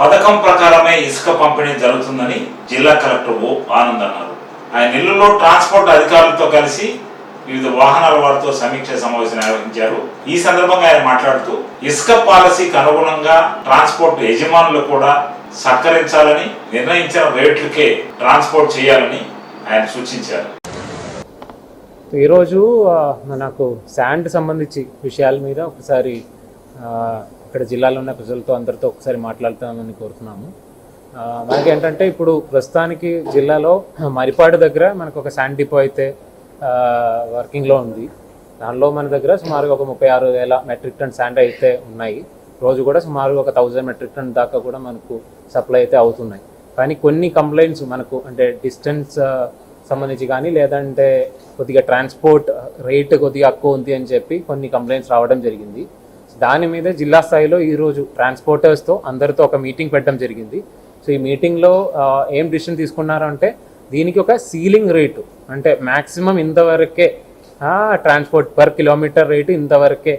పథకం ప్రకారమే ఇసుక పంపిణీ జరుగుతుందని జిల్లా కలెక్టర్ ఓ ఆనంద్ అన్నారు. ఆయన నెల్లూరులో ట్రాన్స్పోర్ట్ అధికారులతో కలిసి వివిధ వాహనాల వారితో సమీక్ష సమావేశం నిర్వహించారు. ఈ సందర్భంగా ఆయన మాట్లాడుతూ ఇసుక పాలసీకి అనుగుణంగా ట్రాన్స్పోర్ట్ యజమానులు కూడా సహకరించాలని నిర్ణయించిన రేట్లకే ట్రాన్స్పోర్ట్ చేయాలని ఆయన సూచించారు. ఈరోజు నాకు శాండ్ సంబంధించి విషయాల మీద ఒకసారి ఇక్కడ జిల్లాలో ఉన్న ప్రజలతో అందరితో ఒకసారి మాట్లాడుతామని కోరుతున్నాము. మనకి ఏంటంటే ఇప్పుడు ప్రస్తుతానికి జిల్లాలో మరిపాడు దగ్గర మనకు ఒక శాండ్ డిపో అయితే వర్కింగ్లో ఉంది. దానిలో మన దగ్గర సుమారుగా ఒక ముప్పై ఆరు వేల మెట్రిక్ టన్ శాండ్ అయితే ఉన్నాయి. రోజు కూడా సుమారు ఒక థౌజండ్ మెట్రిక్ టన్ దాకా కూడా మనకు సప్లై అయితే అవుతున్నాయి. కానీ కొన్ని కంప్లైంట్స్ మనకు అంటే డిస్టెన్స్ సంబంధించి కానీ లేదంటే కొద్దిగా ట్రాన్స్పోర్ట్ రేట్ కొద్దిగా ఎక్కువ ఉంది అని చెప్పి కొన్ని కంప్లైంట్స్ రావడం జరిగింది. దాని మీద జిల్లా స్థాయిలో ఈరోజు ట్రాన్స్పోర్టర్స్తో అందరితో ఒక మీటింగ్ పెట్టడం జరిగింది. సో ఈ మీటింగ్లో ఏం డిసిషన్ తీసుకున్నారు అంటే దీనికి ఒక సీలింగ్ రేటు అంటే మ్యాక్సిమం ఇంతవరకే ట్రాన్స్పోర్ట్ పర్ కిలోమీటర్ రేటు ఇంతవరకే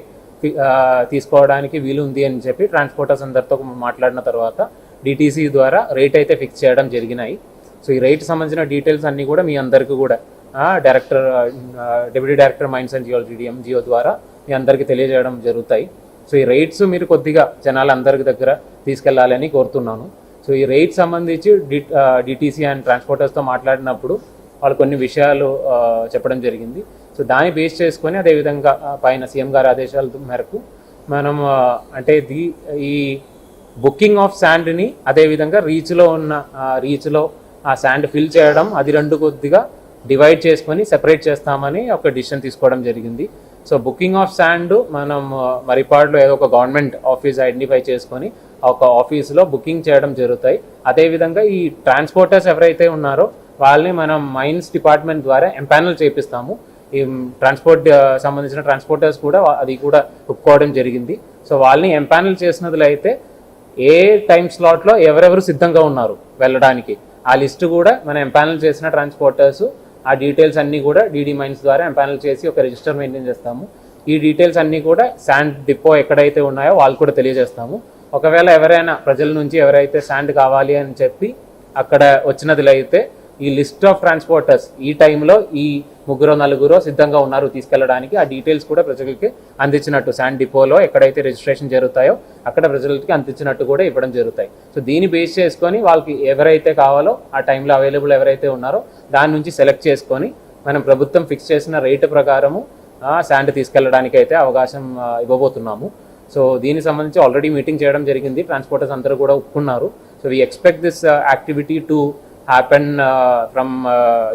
తీసుకోవడానికి వీలు ఉంది అని చెప్పి ట్రాన్స్పోర్టర్స్ అందరితో మాట్లాడిన తర్వాత డిటీసీ ద్వారా రేట్ అయితే ఫిక్స్ చేయడం జరిగినాయి. సో ఈ రేట్ సంబంధించిన డీటెయిల్స్ అన్నీ కూడా మీ అందరికీ కూడా director deputy director mines and geo GDM geo ద్వారా మీ అందరికీ తెలియజేయడం జరుగుతాయి. సో ఈ రేట్స్ మీరు కొద్దిగా జనాలందరి దగ్గర తీసుకెళ్ళాలని కోరుతున్నాను. సో ఈ రేట్ సంబంధించి డి డిటీసీ అండ్ ట్రాన్స్పోర్టర్స్తో మాట్లాడినప్పుడు వాళ్ళు కొన్ని విషయాలు చెప్పడం జరిగింది. సో దాన్ని బేస్ చేసుకొని అదేవిధంగా పైన సీఎం గారి ఆదేశాల మేరకు మనం అంటే ది ఈ బుకింగ్ ఆఫ్ శాండ్ని అదేవిధంగా రీచ్లో ఉన్న రీచ్లో ఆ శాండ్ ఫిల్ చేయడం అది రెండు కొద్దిగా డివైడ్ చేసుకొని సెపరేట్ చేస్తామని ఒక డిసిషన్ తీసుకోవడం జరిగింది. సో బుకింగ్ ఆఫ్ శాండ్ మనం మరిపాడులో ఏదో ఒక గవర్నమెంట్ ఆఫీస్ ఐడెంటిఫై చేసుకొని ఒక ఆఫీస్లో బుకింగ్ చేయడం జరుగుతాయి. అదేవిధంగా ఈ ట్రాన్స్పోర్టర్స్ ఎవరైతే ఉన్నారో వాళ్ళని మనం మైన్స్ డిపార్ట్మెంట్ ద్వారా ఎంపానల్ చేపిస్తాము. ఈ ట్రాన్స్పోర్ట్ సంబంధించిన ట్రాన్స్పోర్టర్స్ కూడా అది కూడా ఒప్పుకోవడం జరిగింది. సో వాళ్ళని ఎంపానల్ చేసినదిలో అయితే ఏ టైం స్లాట్లో ఎవరెవరు సిద్ధంగా ఉన్నారు వెళ్ళడానికి. ఆ లిస్ట్ కూడా మనం ఎంపానల్ చేసిన ట్రాన్స్పోర్టర్స్ ఆ డీటెయిల్స్ అన్నీ కూడా డీడీ మైన్స్ ద్వారా ఎంపానల్ చేసి ఒక రిజిస్టర్ మెయింటైన్ చేస్తాము. ఈ డీటెయిల్స్ అన్నీ కూడా శాండ్ డిపో ఎక్కడైతే ఉన్నాయో వాళ్ళు కూడా తెలియజేస్తాము. ఒకవేళ ఎవరైనా ప్రజల నుంచి ఎవరైతే శాండ్ కావాలి అని చెప్పి అక్కడ వచ్చినదిలైతే ఈ లిస్ట్ ఆఫ్ ట్రాన్స్పోర్టర్స్ ఈ టైంలో ఈ ముగ్గురు నలుగురు సిద్ధంగా ఉన్నారు తీసుకెళ్ళడానికి ఆ డీటెయిల్స్ కూడా ప్రజలకి అందించినట్టు. శాండ్ డిపోలో ఎక్కడైతే రిజిస్ట్రేషన్ జరుగుతాయో అక్కడ ప్రజలకి అందించినట్టు కూడా ఇవ్వడం జరుగుతాయి. సో దీన్ని బేస్ చేసుకొని వాళ్ళకి ఎవరైతే కావాలో ఆ టైంలో అవైలబుల్ ఎవరైతే ఉన్నారో దాని నుంచి సెలెక్ట్ చేసుకొని మనం ప్రభుత్వం ఫిక్స్ చేసిన రేటు ప్రకారము శాండ్ తీసుకెళ్ళడానికి అయితే అవకాశం ఇవ్వబోతున్నాము. సో దీనికి సంబంధించి ఆల్రెడీ మీటింగ్ చేయడం జరిగింది. ట్రాన్స్పోర్టర్స్ అందరూ కూడా ఒప్పుకున్నారు. So we expect this activity to happen from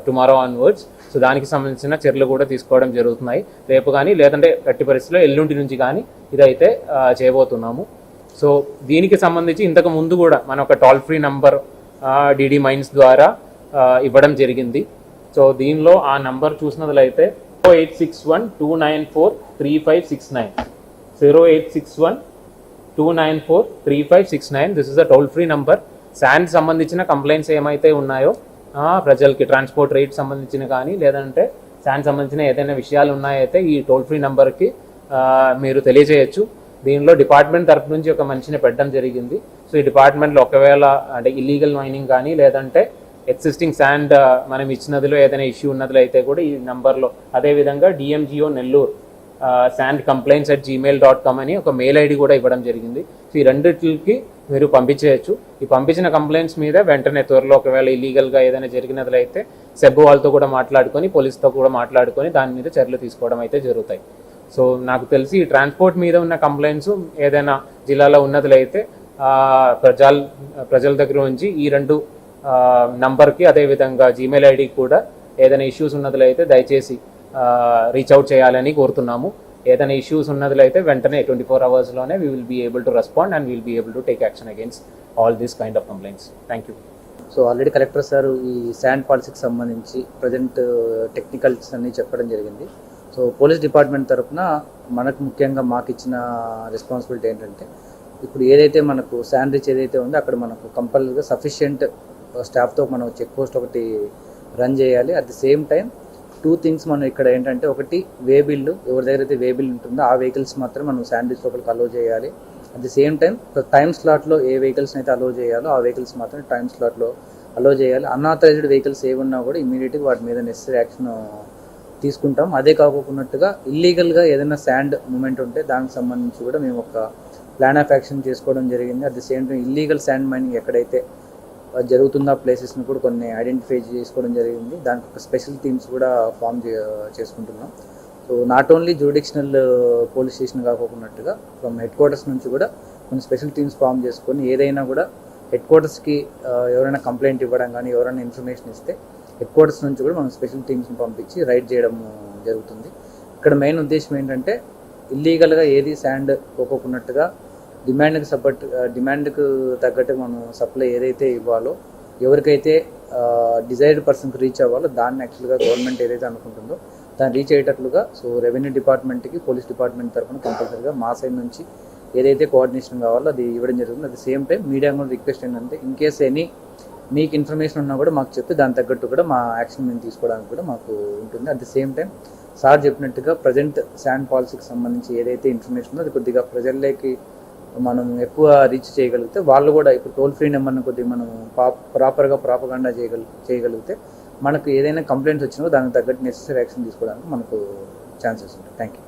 tomorrow onwards so దానికి సంబంధించిన చర్యలు కూడా తీసుకోవడం జరుగుతున్నాయి. రేపు కానీ లేదంటే గట్టి పరిస్థితిలో ఎల్లుండి నుంచి కానీ ఇదైతే చేయబోతున్నాము. సో దీనికి సంబంధించి ఇంతకు ముందు కూడా మన ఒక toll free number DD mines ద్వారా ఇవ్వడం జరిగింది. సో దీనిలో ఆ నంబర్ చూసినట్లయితే eight six one two nine four three five six nine zero eight six one two nine four three five six nine this is the toll free number sand సంబంధించిన complaints ఏమైతే ఉన్నాయో ప్రజలకి transport rate సంబంధించిన కానీ లేదంటే sand సంబంధించిన ఏదైనా విషయాలు ఉన్నాయైతే ఈ టోల్ ఫ్రీ నెంబర్కి మీరు తెలియజేయచ్చు. దీనిలో డిపార్ట్మెంట్ తరపు నుంచి ఒక మనిషిని పెట్టడం జరిగింది. సో ఈ డిపార్ట్మెంట్లో ఒకవేళ అంటే ఇల్లీగల్ మైనింగ్ కానీ లేదంటే ఎగ్జిస్టింగ్ శాండ్ మనం ఇచ్చినదిలో ఏదైనా ఇష్యూ ఉన్నదిలో అయితే కూడా ఈ నెంబర్లో అదేవిధంగా DMGO Nellore sand complaints at Gmail dot com అని ఒక మెయిల్ ఐడి కూడా ఇవ్వడం జరిగింది. సో ఈ రెండిటికి మీరు పంపించేయచ్చు. ఈ పంపించిన కంప్లైంట్స్ మీద వెంటనే త్వరలో ఒకవేళ ఇల్లీగల్గా ఏదైనా జరిగినట్లయితే సెబ్బు వాళ్ళతో కూడా మాట్లాడుకొని పోలీస్తో కూడా మాట్లాడుకొని దాని మీద చర్యలు తీసుకోవడం అయితే జరుగుతాయి. సో నాకు తెలిసి ఈ ట్రాన్స్పోర్ట్ మీద ఉన్న కంప్లైంట్స్ ఏదైనా జిల్లాలో ఉన్నట్లయితే ఆ, ప్రజల ప్రజల దగ్గర నుంచి ఈ రెండు నంబర్కి అదేవిధంగా జీమెయిల్ ఐడికి కూడా ఏదైనా ఇష్యూస్ ఉన్నట్లయితే దయచేసి రీచ్ అవుట్ చేయాలని కోరుతున్నాము. ఏదైనా ఇష్యూస్ ఉన్నట్లయితే వెంటనే twenty four అవర్స్లోనే we will be able to respond and will be able to take action against all these kind of complaints thank you so already collector sir ఈ sand పాలసీకి సంబంధించి present technicals uh, అన్ని చెప్పడం జరిగింది. So police department తరఫున మనకు ముఖ్యంగా మాకు ఇచ్చిన రెస్పాన్సిబిలిటీ ఏంటంటే ఇప్పుడు ఏదైతే మనకు శాండ్ రీచ్ ఏదైతే ఉందో అక్కడ మనకు కంపల్సరీగా సఫిషియంట్ స్టాఫ్తో మనం చెక్ పోస్ట్ ఒకటి రన్ చేయాలి. At the same time two things మనం ఇక్కడ ఏంటంటే ఒకటి వే బిల్లు ఎవరి దగ్గర అయితే వే బిల్ ఉంటుందో ఆ వెహికల్స్ మాత్రం మనం శాండ్విచ్ లోపలికి అలో చేయాలి. At the same time time స్లాట్లో ఏ వెహికల్స్ని అయితే అలో చేయాలో ఆ వెహికల్స్ మాత్రం టైం స్లాట్లో అలో చేయాలి. అన్ఆథరైజ్డ్ వెహికల్స్ ఏమున్నా కూడా ఇమీడియట్గా వాటి మీద నెసరీ యాక్షన్ తీసుకుంటాం. అదే కాకుండా ఇల్లీగల్గా ఏదైనా శాండ్ మూమెంట్ ఉంటే దానికి సంబంధించి కూడా మేము ఒక ప్లాన్ ఆఫ్ యాక్షన్ చేసుకోవడం జరిగింది. At the same time illegal sand mining ఎక్కడైతే జరుగుతున్న ప్లేసెస్ని కూడా కొన్ని ఐడెంటిఫై చేసుకోవడం జరిగింది. దానికి ఒక స్పెషల్ టీమ్స్ కూడా ఫామ్ చేసుకుంటున్నాం. So not only jurisdictional police station కాకోకున్నట్టుగా from headquarters నుంచి కూడా కొన్ని స్పెషల్ టీమ్స్ ఫామ్ చేసుకొని ఏదైనా కూడా హెడ్ క్వార్టర్స్కి uh, ఎవరైనా కంప్లైంట్ ఇవ్వడం కానీ ఎవరైనా ఇన్ఫర్మేషన్ ఇస్తే హెడ్ క్వార్టర్స్ నుంచి కూడా మనం స్పెషల్ టీమ్స్ని పంపించి రైడ్ చేయడం జరుగుతుంది. ఇక్కడ మెయిన్ ఉద్దేశం ఏంటంటే ఇల్లీగల్గా ఏది శాండ్ పోకోకున్నట్టుగా డిమాండ్కి సపోర్ట్ డిమాండ్కు తగ్గట్టు మనం సప్లై ఏదైతే ఇవ్వాలో ఎవరికైతే డిజైర్డ్ పర్సన్కి రీచ్ అవ్వాలో దాన్ని యాక్చువల్గా గవర్నమెంట్ ఏదైతే అనుకుంటుందో దాన్ని రీచ్ అయ్యేటట్లుగా సో రెవెన్యూ డిపార్ట్మెంట్కి పోలీస్ డిపార్ట్మెంట్ తరఫున కంపల్సరీగా మా సైడ్ నుంచి ఏదైతే కోఆర్డినేషన్ కావాలో అది ఇవ్వడం జరుగుతుంది. At the same time media కూడా రిక్వెస్ట్ ఏంటంటే ఇన్ కేస్ ఎనీ మీకు ఇన్ఫర్మేషన్ ఉన్నా కూడా మాకు చెప్తే దాని తగ్గట్టు కూడా మా యాక్షన్ మేము తీసుకోవడానికి కూడా మాకు ఉంటుంది. At the same time sir చెప్పినట్టుగా ప్రజెంట్ శాండ్ పాలసీకి సంబంధించి ఏదైతే ఇన్ఫర్మేషన్ ఉందో అది కొద్దిగా ప్రజల్లోకి మనం ఎక్కువ రీచ్ చేయగలిగితే వాళ్ళు కూడా ఇప్పుడు టోల్ ఫ్రీ నెంబర్ని కొద్దిగా మనం ప్రాపర్గా ప్రాపగాండా చేయగలి చేయగలిగితే మనకు ఏదైనా కంప్లైంట్స్ వచ్చినా దానికి తగ్గట్టు నెసెసరీ యాక్షన్ తీసుకోవడానికి మనకు ఛాన్సెస్ ఉంటాయి. Thank you